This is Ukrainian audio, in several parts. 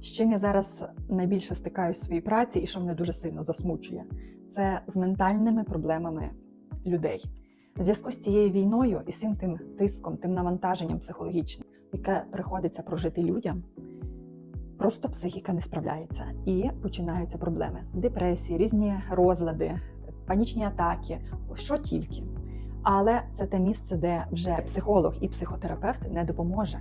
З чим я зараз найбільше стикаюсь в своїй праці і що мене дуже сильно засмучує, це з ментальними проблемами людей. В зв'язку з цією війною і всім тим тиском, тим навантаженням психологічним, яке приходиться прожити людям, просто психіка не справляється і починаються проблеми: депресії, різні розлади, панічні атаки, що тільки. Але це те місце, де вже психолог і психотерапевт не допоможе,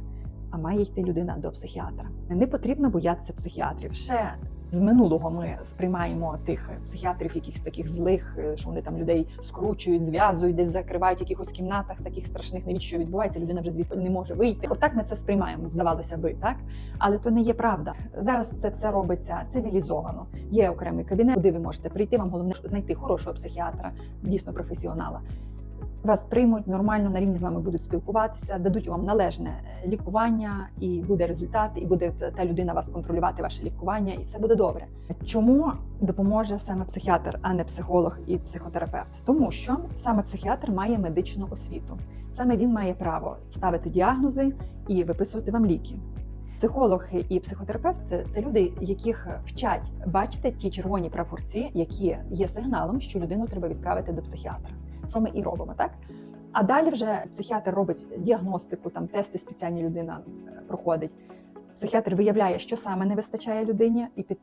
а має йти людина до психіатра. Не потрібно боятися психіатрів. Ще з минулого ми сприймаємо тих психіатрів, якихось таких злих, що вони там людей скручують, зв'язують, десь закривають в якихось кімнатах, таких страшних навіщо що відбувається. Людина вже звідти не може вийти. Отак ми це сприймаємо, здавалося би, так але то не є правда. Зараз це все робиться цивілізовано. Є окремий кабінет, куди ви можете прийти. Вам головне знайти хорошого психіатра, дійсно професіонала. Вас приймуть нормально на рівні з вами будуть спілкуватися, дадуть вам належне лікування, і буде результат, і буде та людина вас контролювати ваше лікування, і все буде добре. Чому допоможе саме психіатр, а не психолог і психотерапевт? Тому що саме психіатр має медичну освіту, саме він має право ставити діагнози і виписувати вам ліки. Психолог і психотерапевт це люди, яких вчать бачити ті червоні прапорці, які є сигналом, що людину треба відправити до психіатра що ми і робимо, так? А далі вже психіатр робить діагностику, там тести спеціальні людина проходить. Психіатр виявляє, що саме не вистачає людині, і під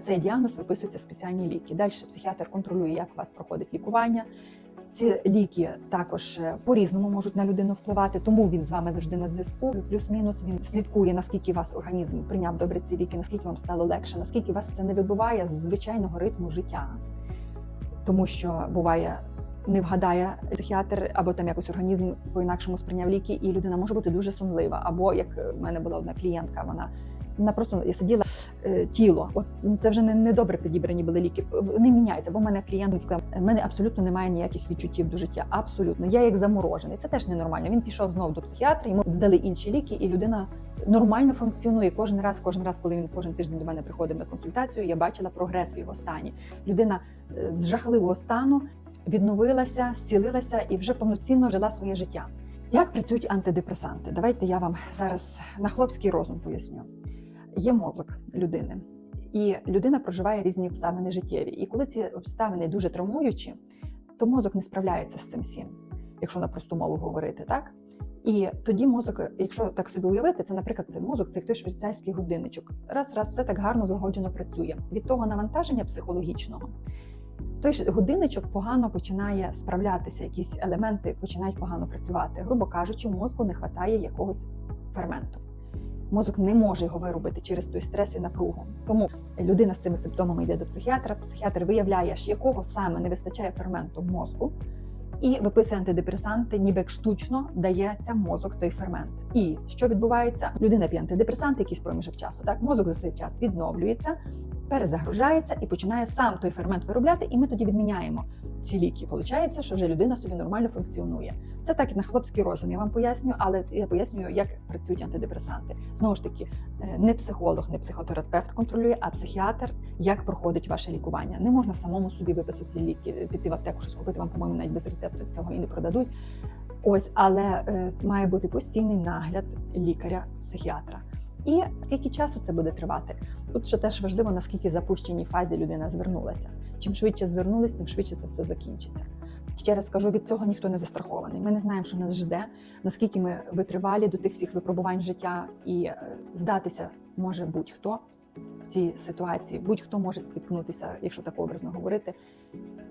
цей діагноз виписуються спеціальні ліки. Далі психіатр контролює, як у вас проходить лікування. Ці ліки також по-різному можуть на людину впливати, тому він з вами завжди на зв'язку. Плюс-мінус він слідкує, наскільки вас організм прийняв добре ці ліки, наскільки вам стало легше, наскільки вас це не вибиває з звичайного ритму життя. Тому що буває не вгадає психіатр, або там якось організм по-інакшому сприйняв ліки, і людина може бути дуже сонлива. Або як в мене була одна клієнтка, вона вона просто я сиділа е, тіло. От ну, це вже не, не добре підібрані були ліки. Вони міняються. Бо в мене клієнт сказав, в мене абсолютно немає ніяких відчуттів до життя. Абсолютно, я як заморожений. Це теж ненормально. Він пішов знову до психіатра, йому вдали інші ліки, і людина нормально функціонує. Кожен раз, кожен раз, коли він кожен тиждень до мене приходив на консультацію, я бачила прогрес в його стані. Людина е, з жахливого стану відновилася, зцілилася і вже повноцінно жила своє життя. Як працюють антидепресанти? Давайте я вам зараз на хлопський розум поясню. Є мозок людини, і людина проживає різні обставини життєві. І коли ці обставини дуже травмуючі, то мозок не справляється з цим всім, якщо на просту мову говорити, так? І тоді мозок, якщо так собі уявити, це, наприклад, мозок це той швейцарський годинничок. Раз, раз, все так гарно злагоджено працює. Від того навантаження психологічного той ж годинничок погано починає справлятися, якісь елементи починають погано працювати. Грубо кажучи, мозку не вистачає якогось ферменту. Мозок не може його виробити через той стрес і напругу. Тому людина з цими симптомами йде до психіатра. Психіатр виявляє, якого саме не вистачає ферменту мозку, і виписує антидепресанти, ніби як штучно дається мозок той фермент. І що відбувається? Людина п'є антидепресанти, якийсь проміжок часу. Так, мозок за цей час відновлюється, перезагружається і починає сам той фермент виробляти, і ми тоді відміняємо ці ліки. Получається, що вже людина собі нормально функціонує. Це так на хлопський розум. Я вам поясню, але я пояснюю, як працюють антидепресанти. Знову ж таки, е, не психолог, не психотерапевт контролює, а психіатр, як проходить ваше лікування. Не можна самому собі виписати ці ліки, піти в аптеку, щось купити вам, по-моєму, навіть без рецепту цього і не продадуть. Ось, але е, має бути постійний нагляд лікаря-психіатра. І скільки часу це буде тривати? Тут ще теж важливо, наскільки запущеній фазі людина звернулася. Чим швидше звернулись, тим швидше це все закінчиться. Ще раз скажу, від цього ніхто не застрахований. Ми не знаємо, що нас жде, наскільки ми витривалі до тих всіх випробувань життя, і е, здатися може будь-хто в цій ситуації, будь-хто може спіткнутися, якщо так образно говорити,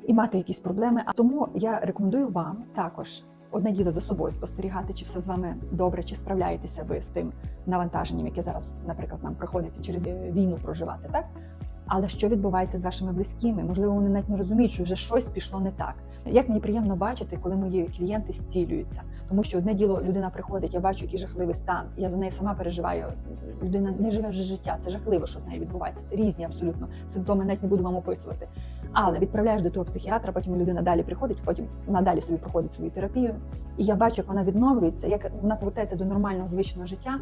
і мати якісь проблеми. А тому я рекомендую вам також одне діло за собою спостерігати, чи все з вами добре, чи справляєтеся ви з тим навантаженням, яке зараз, наприклад, нам приходиться через війну проживати, так? Але що відбувається з вашими близькими? Можливо, вони навіть не розуміють, що вже щось пішло не так. Як мені приємно бачити, коли мої клієнти зцілюються, тому що одне діло людина приходить, я бачу, який жахливий стан. Я за неї сама переживаю. Людина не живе вже життя. Це жахливо, що з нею відбувається. Різні абсолютно симптоми навіть не буду вам описувати. Але відправляєш до того психіатра, потім людина далі приходить, потім надалі собі проходить свою терапію. І я бачу, як вона відновлюється, як вона повертається до нормального звичного життя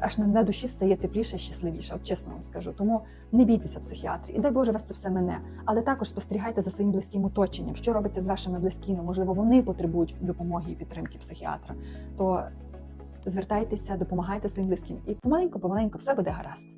аж на душі стає тепліше, щасливіше. От чесно вам скажу. Тому не бійтеся психіатрів. І дай Боже вас це все мене. Але також спостерігайте за своїм близьким оточенням, що робиться з вашими близькими. Можливо, вони потребують допомоги і підтримки психіатра. То звертайтеся, допомагайте своїм близьким, і помаленьку, помаленьку все буде гаразд.